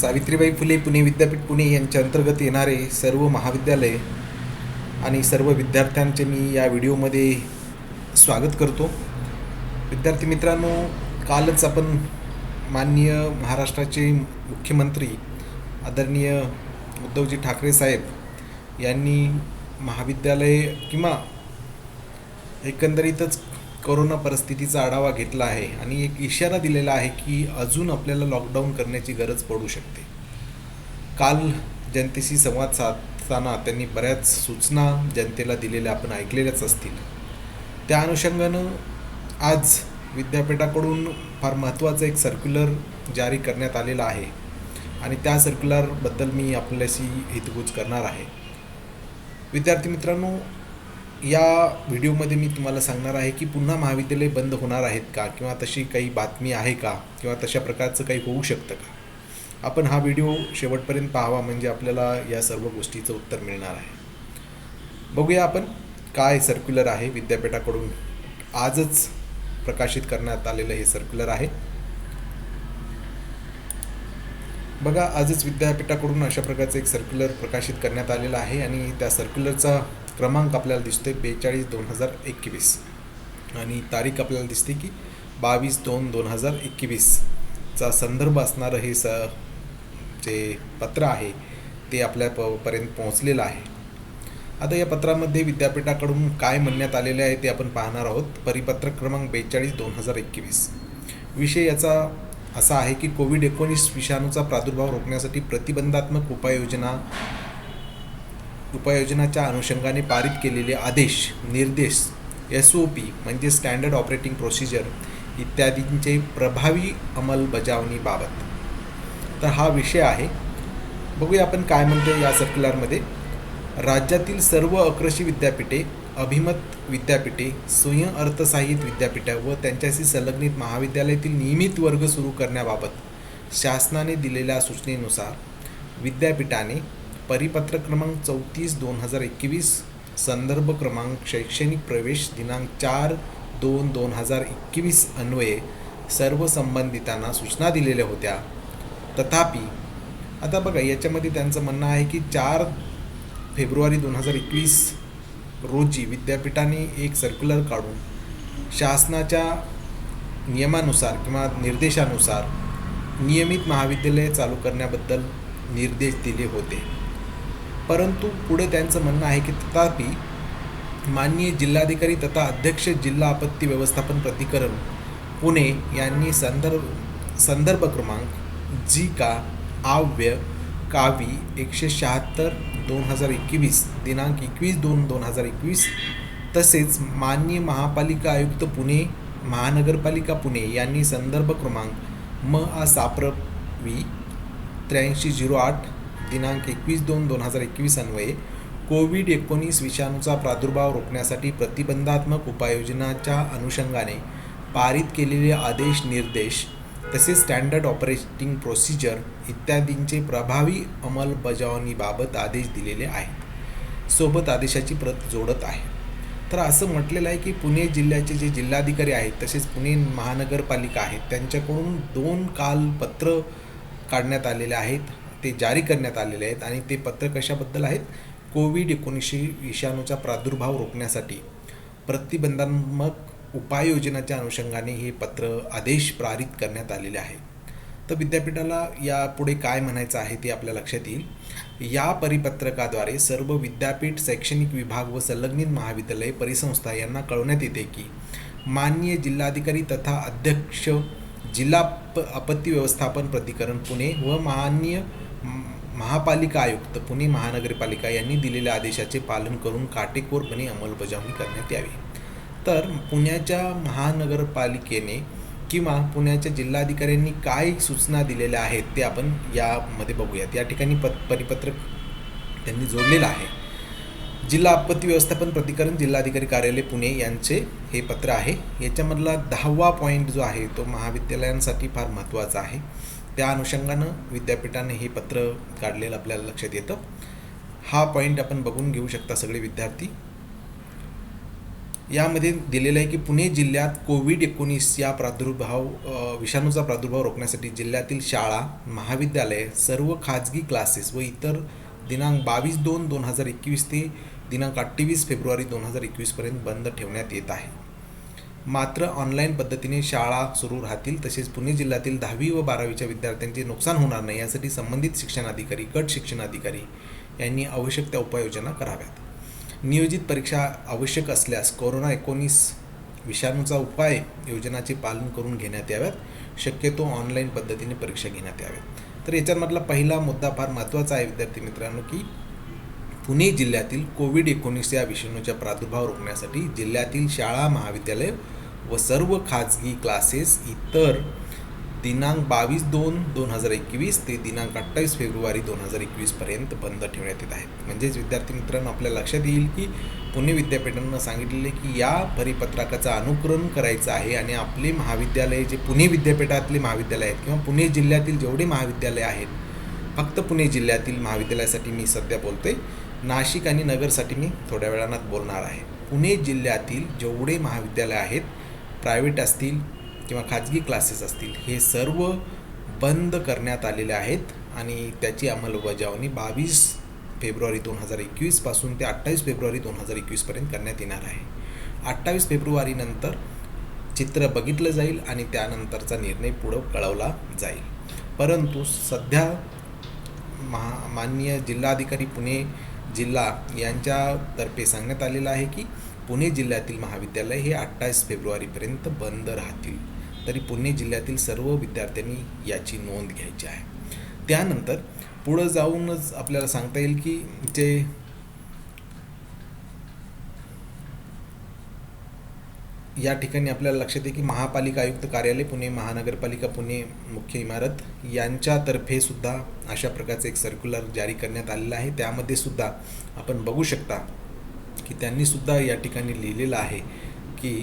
सावित्रीबाई फुले पुणे विद्यापीठ पुणे यांच्या अंतर्गत येणारे सर्व महाविद्यालय आणि सर्व विद्यार्थ्यांचे मी या व्हिडिओमध्ये स्वागत करतो. विद्यार्थी मित्रांनो कालच आपण माननीय महाराष्ट्राचे मुख्यमंत्री आदरणीय उद्धवजी ठाकरे साहेब यांनी महाविद्यालय किंवा एकंदरीतच कोरोना परिस्थितीचा आढावा घेतला आहे आणि एक इशारा दिलेला आहे की अजून आपल्याला लॉकडाऊन करण्याची गरज पडू शकते. काल जनतेशी संवाद साधताना त्यांनी बऱ्याच सूचना जनतेला दिलेल्या आपण ऐकलेल्याच असतील. त्या अनुषंगानं आज विद्यापीठाकडून फार महत्त्वाचं एक सर्क्युलर जारी करण्यात आलेलं आहे आणि त्या सर्क्युलरबद्दल मी आपल्याशी हितगुज करणार आहे. विद्यार्थी मित्रांनो या व्हिडिओमध्ये मी तुम्हाला सांगणार आहे की पुन्हा महाविद्यालय बंद होणार आहेत का? किंवा तशी काही बातमी आहे का? किंवा तशा प्रकारचं काही होऊ शकतं का? आपण हा व्हिडिओ शेवटपर्यंत पाहावा म्हणजे आपल्याला या सर्व गोष्टीचं उत्तर मिळणार आहे. बघूया आपण काय सर्क्युलर आहे विद्यापीठाकडून. आजच प्रकाशित करण्यात आलेलं हे सर्क्युलर आहे. बघा आजच विद्यापीठाकडून अशा प्रकारचं एक सर्क्युलर प्रकाशित करण्यात आलेलं आहे आणि त्या सर्क्युलरचा क्रमांक आपल्याला दिसतोय बेचाळीस दोन हजार एकवीस. आणि तारीख आपल्याला दिसते की बावीस दोन दोन हजार एकवीसचा संदर्भ असणारं हे स जे पत्र आहे ते आपल्या प पर्यंत पोहोचलेलं आहे. आता या पत्रामध्ये विद्यापीठाकडून काय म्हणण्यात आलेले आहे ते आपण पाहणार आहोत. परिपत्रक क्रमांक बेचाळीस दोन हजार एकवीस. विषय याचा असा आहे की कोविड एकोणीस विषाणूचा प्रादुर्भाव रोखण्यासाठी प्रतिबंधात्मक उपाययोजना उपाययोजनाच्या अनुषंगाने पारित केलेले आदेश निर्देश एस ओ पी म्हणजे स्टँडर्ड ऑपरेटिंग प्रोसिजर इत्यादींचे प्रभावी अंमलबजावणीबाबत. तर हा विषय आहे. बघूया आपण काय म्हणतो या सर्क्युलरमध्ये राज्यातील सर्व अकृषी विद्यापीठे अभिमत विद्यापीठे स्वयं अर्थसहाय्यित विद्यापीठे व त्यांच्याशी संलग्नित महाविद्यालयातील नियमित वर्ग सुरू करण्याबाबत शासनाने दिलेल्या सूचनेनुसार विद्यापीठाने परिपत्र क्रमांक चौतीस दोन हजार एकवीस संदर्भ क्रमांक शैक्षणिक प्रवेश दिनांक चार दोन दोन हजार एकवीस अन्वये सर्व संबंधितांना सूचना दिलेल्या होत्या. तथापि आता बघा याच्यामध्ये त्यांचं म्हणणं आहे की चार फेब्रुवारी दोन हजार एकवीस रोजी विद्यापीठाने एक सर्क्युलर काढून शासनाच्या नियमानुसार किंवा निर्देशानुसार नियमित महाविद्यालय चालू करण्याबद्दल निर्देश दिले होते. परंतु पुढे त्यांचं म्हणणं आहे की तथापि माननीय जिल्हाधिकारी तथा अध्यक्ष जिल्हा आपत्ती व्यवस्थापन प्राधिकरण पुणे यांनी संदर्भ संदर्भ क्रमांक जी का आव्य कावी एकशे शहात्तर दोन हजार एकवीस दिनांक एकवीस दोन दोन हजार एकवीस तसेच माननीय महापालिका आयुक्त पुणे महानगरपालिका पुणे यांनी संदर्भ क्रमांक म आ साप्रवी त्र्याऐंशी झिरो आठ दिनांक एकवीस दोन दोन हजार एकवीस अन्वये कोविड एकोणीस विषाणूचा प्रादुर्भाव रोखण्यासाठी प्रतिबंधात्मक उपाययोजनाच्या अनुषंगाने पारित केलेले आदेश निर्देश तसेच स्टँडर्ड ऑपरेटिंग प्रोसिजर इत्यादींचे प्रभावी अंमलबजावणीबाबत आदेश दिलेले आहेत. सोबत आदेशाची प्रत जोडत आहे. तर असं म्हटलेलं आहे की पुणे जिल्ह्याचे जे जिल्हाधिकारी आहेत तसेच पुणे महानगरपालिका आहेत त्यांच्याकडून दोन काल पत्र काढण्यात आलेले आहेत. ते जारी करण्यात आलेले आहेत आणि ते पत्र कशाबद्दल आहेत? कोविड एकोणीसशे विषाणूचा प्रादुर्भाव रोखण्यासाठी. प्रतिबंधात्मक उपाययोजनाच्या अनुषंगाने हे पत्र आदेश पारित करण्यात आलेले आहे. तर विद्यापीठाला यापुढे काय म्हणायचं आहे ते आपल्या लक्षात येईल. या परिपत्रकाद्वारे सर्व विद्यापीठ शैक्षणिक विभाग व संलग्नित महाविद्यालय परिसंस्था यांना कळवण्यात येते की माननीय जिल्हाधिकारी तथा अध्यक्ष जिल्हा प आपत्ती व्यवस्थापन प्राधिकरण पुणे व माननीय महापालिका आयुक्त पुणे महानगरपालिका यांनी दिलेल्या आदेशाचे पालन करून काटेकोरपणे अंमलबजावणी करण्यात यावी. तर पुण्याच्या महानगरपालिकेने किंवा पुण्याच्या जिल्हाधिकाऱ्यांनी काय सूचना दिलेल्या आहेत ते आपण यामध्ये बघूयात. या ठिकाणी प परिपत्रक त्यांनी जोडलेलं आहे. जिल्हा आपत्ती व्यवस्थापन प्रतिकरण जिल्हाधिकारी कार्यालय पुणे यांचे हे पत्र आहे. याच्यामधला दहावा पॉईंट जो आहे तो महाविद्यालयांसाठी फार महत्त्वाचा आहे. त्या अनुषंगानं विद्यापीठाने हे पत्र काढलेलं आपल्याला लक्षात येतं. हा पॉईंट आपण बघून घेऊ शकता सगळे विद्यार्थी. यामध्ये दिलेलं आहे की पुणे जिल्ह्यात कोविड एकोणीस या प्रादुर्भाव विषाणूचा प्रादुर्भाव रोखण्यासाठी जिल्ह्यातील शाळा महाविद्यालये सर्व खाजगी क्लासेस व इतर दिनांक बावीस दोन दोन हजार एकवीस ते दिनांक अठ्ठावीस फेब्रुवारी दोन हजार एकवीसपर्यंत बंद ठेवण्यात येत आहे. मात्र ऑनलाईन पद्धतीने शाळा सुरू राहतील तसेच पुणे जिल्ह्यातील दहावी व बारावीच्या विद्यार्थ्यांचे नुकसान होणार नाही यासाठी संबंधित शिक्षणाधिकारी गट शिक्षणाधिकारी यांनी आवश्यक त्या उपाययोजना कराव्यात. नियोजित परीक्षा आवश्यक असल्यास कोरोना एकोणीस विषाणूचा उपाय योजनाचे पालन करून घेण्यात याव्यात. शक्यतो ऑनलाईन पद्धतीने परीक्षा घेण्यात याव्यात. तर याच्यामधला पहिला मुद्दा फार महत्त्वाचा आहे विद्यार्थी मित्रांनो की पुणे जिल्ह्यातील कोविड एकोणीस या विषाणूचा प्रादुर्भाव रोखण्यासाठी जिल्ह्यातील शाळा महाविद्यालय व सर्व खाजगी क्लासेस इतर दिनांक बावीस दोन दोन हजार एकवीस ते दिनांक अठ्ठावीस फेब्रुवारी दोन हजार एकवीसपर्यंत बंद ठेवण्यात येत आहेत. म्हणजेच विद्यार्थी मित्रांनो आपल्या लक्षात येईल की पुणे विद्यापीठानं सांगितलेले की या परिपत्रकाचं अनुकरण करायचं आहे आणि आपले महाविद्यालय जे पुणे विद्यापीठातले महाविद्यालय आहेत किंवा पुणे जिल्ह्यातील जेवढे महाविद्यालय आहेत फक्त पुणे जिल्ह्यातील महाविद्यालयासाठी मी सध्या बोलतोय. नाशिक आणि नगरसाठी मी थोड्या वेळानं बोलणार आहे. पुणे जिल्ह्यातील जेवढे महाविद्यालय आहेत प्रायव्हेट असतील किंवा खाजगी क्लासेस असतील हे सर्व बंद करण्यात आलेले आहेत आणि त्याची अंमलबजावणी बावीस फेब्रुवारी दोन हजार एकवीसपासून ते अठ्ठावीस फेब्रुवारी दोन हजार एकवीसपर्यंत करण्यात येणार आहे. अठ्ठावीस फेब्रुवारीनंतर चित्र बघितलं जाईल आणि त्यानंतरचा निर्णय पुढं कळवला जाईल. परंतु सध्या महा माननीय जिल्हाधिकारी पुणे जिल्हा यांच्यातर्फे सांगण्यात आलेलं आहे की पुणे जिल्ह्यातील महाविद्यालय हे अठ्ठावीस फेब्रुवारीपर्यंत बंद राहतील. तरी पुणे जिल्ह्यातील सर्व विद्यार्थ्यांनी याची नोंद घ्यायची आहे. त्यानंतर पुढं जाऊनच आपल्याला सांगता येईल की जे या ठिकाणी आपल्याला लक्षात येईल की महापालिका आयुक्त कार्यालय पुणे महानगरपालिका पुणे मुख्य इमारत यांच्यातर्फे सुद्धा अशा प्रकारचं एक सर्क्युलर जारी करण्यात आलेलं आहे. त्यामध्ये सुद्धा आपण बघू शकता की त्यांनी सुद्धा या ठिकाणी लिहिलेलं आहे की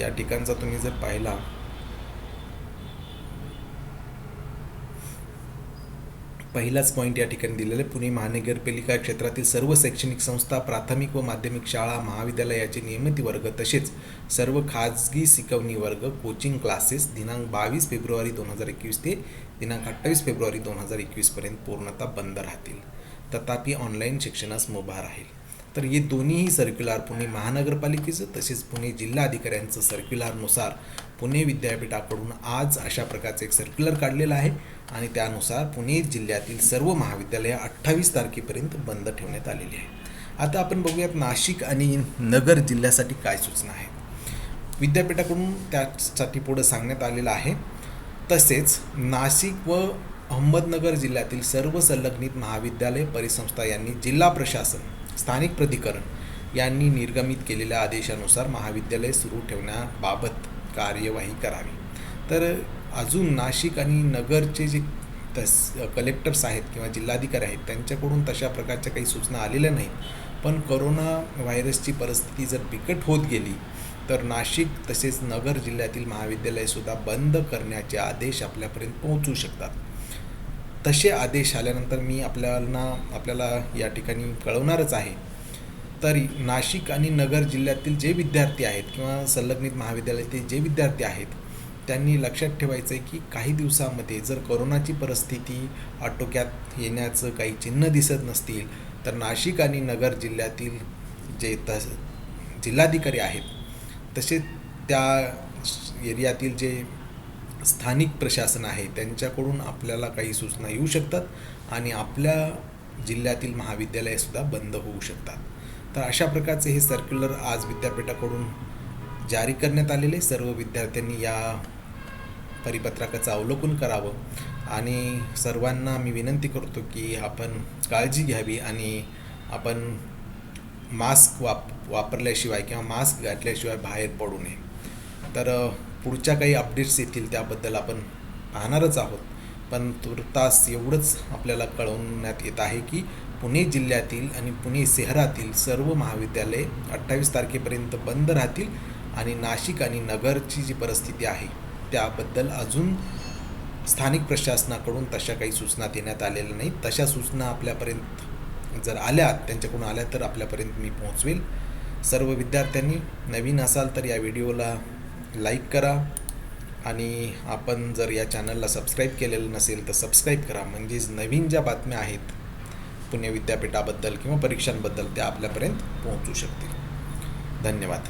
या ठिकाणचा तुम्ही जर पाहिला पहिलाच पॉईंट या ठिकाणी दिलेला आहे. पुणे महानगरपालिका क्षेत्रातील सर्व शैक्षणिक संस्था प्राथमिक व माध्यमिक शाळा महाविद्यालयाचे नियमित वर्ग तसेच सर्व खाजगी शिकवणी वर्ग कोचिंग क्लासेस दिनांक बावीस फेब्रुवारी दोन हजार एकवीस ते दिनांक अठ्ठावीस फेब्रुवारी दोन हजार एकवीसपर्यंत पूर्णतः बंद राहतील. तथापि ऑनलाईन शिक्षणास मुभा राहील. तर हे दोन्हीही सर्क्युलर पुणे महानगरपालिकेचं तसेच पुणे जिल्हाधिकाऱ्यांचं सर्क्युलरनुसार पुणे विद्यापीठाकडून आज अशा प्रकारचं एक सर्क्युलर काढलेलं आहे आणि त्यानुसार पुणे जिल्ह्यातील सर्व महाविद्यालयं अठ्ठावीस तारखेपर्यंत बंद ठेवण्यात आलेली आहे आता आपण बघूयात नाशिक आणि नगर जिल्ह्यासाठी काय सूचना आहेत. विद्यापीठाकडून त्यासाठी पुढं सांगण्यात आलेलं आहे. तसेच नाशिक व अहमदनगर जिल्ह्यातील सर्व संलग्नित महाविद्यालय परिसंस्था यांनी जिल्हा प्रशासन स्थानिक प्राधिकरण यांनी निर्गमित केलेल्या आदेशानुसार महाविद्यालय सुरू ठेवण्याबाबत कार्यवाही करावी. तर अजून नाशिक आणि नगरचे जे तस कलेक्टर्स आहेत किंवा जिल्हाधिकारी आहेत त्यांच्याकडून तशा प्रकारच्या काही सूचना आलेल्या नाहीत. पण करोना व्हायरसची परिस्थिती जर बिकट होत गेली तर नाशिक तसेच नगर जिल्ह्यातील महाविद्यालयसुद्धा बंद करण्याचे आदेश आपल्यापर्यंत पोहोचू शकतात. तसे आदेश आल्यानंतर मी आपल्याला आपल्याला या ठिकाणी कळवणारच आहे. तरी नाशिक आणि नगर जिल्ह्यातील जे विद्यार्थी आहेत किंवा संलग्नित महाविद्यालयातील जे विद्यार्थी आहेत त्यांनी लक्षात ठेवायचं आहे की काही दिवसामध्ये जर कोरोनाची परिस्थिती आटोक्यात येण्याचं काही चिन्ह दिसत नसतील तर नाशिक आणि नगर जिल्ह्यातील जे तस जिल्हाधिकारी आहेत तसेच त्या एरियातील जे स्थानिक प्रशासन आहे त्यांच्याकडून आपल्याला काही सूचना येऊ शकतात आणि आपल्या जिल्ह्यातील महाविद्यालयसुद्धा बंद होऊ शकतात. तर अशा प्रकारचे हे सर्क्युलर आज विद्यापीठाकडून जारी करण्यात आलेले. सर्व विद्यार्थ्यांनी या परिपत्रकाचं अवलोकन करावं आणि सर्वांना मी विनंती करतो की आपण काळजी घ्यावी आणि आपण मास्क वाप वापरल्याशिवाय किंवा मास्क घातल्याशिवाय बाहेर पडू नये. तर पुढच्या काही अपडेट्स येतील त्याबद्दल आपण पाहणारच आहोत. पण तुर्तास एवढंच आपल्याला कळवण्यात येत आहे की पुणे जिल्ह्यातील आणि पुणे शहरातील सर्व महाविद्यालये अठ्ठावीस तारखेपर्यंत बंद राहतील आणि नाशिक आणि नगरची जी परिस्थिती आहे त्याबद्दल अजून स्थानिक प्रशासनाकडून तशा काही सूचना देण्यात आलेल्या नाहीत. तशा सूचना आपल्यापर्यंत जर आल्या त्यांच्याकडून आल्या तर आपल्यापर्यंत मी पोहोचवेल. सर्व विद्यार्थ्यांनी नवीन असाल तर या व्हिडिओला लाईक करा. आणि आपण जर या चॅनलला सबस्क्राईब केलेलं नसेल तर सबस्क्राईब करा. म्हणजेच नवीन ज्या बातम्या आहेत पुणे विद्यापीठाबद्दल किंवा परीक्षांबद्दल त्या आपल्यापर्यंत पोहोचू शकतील. धन्यवाद.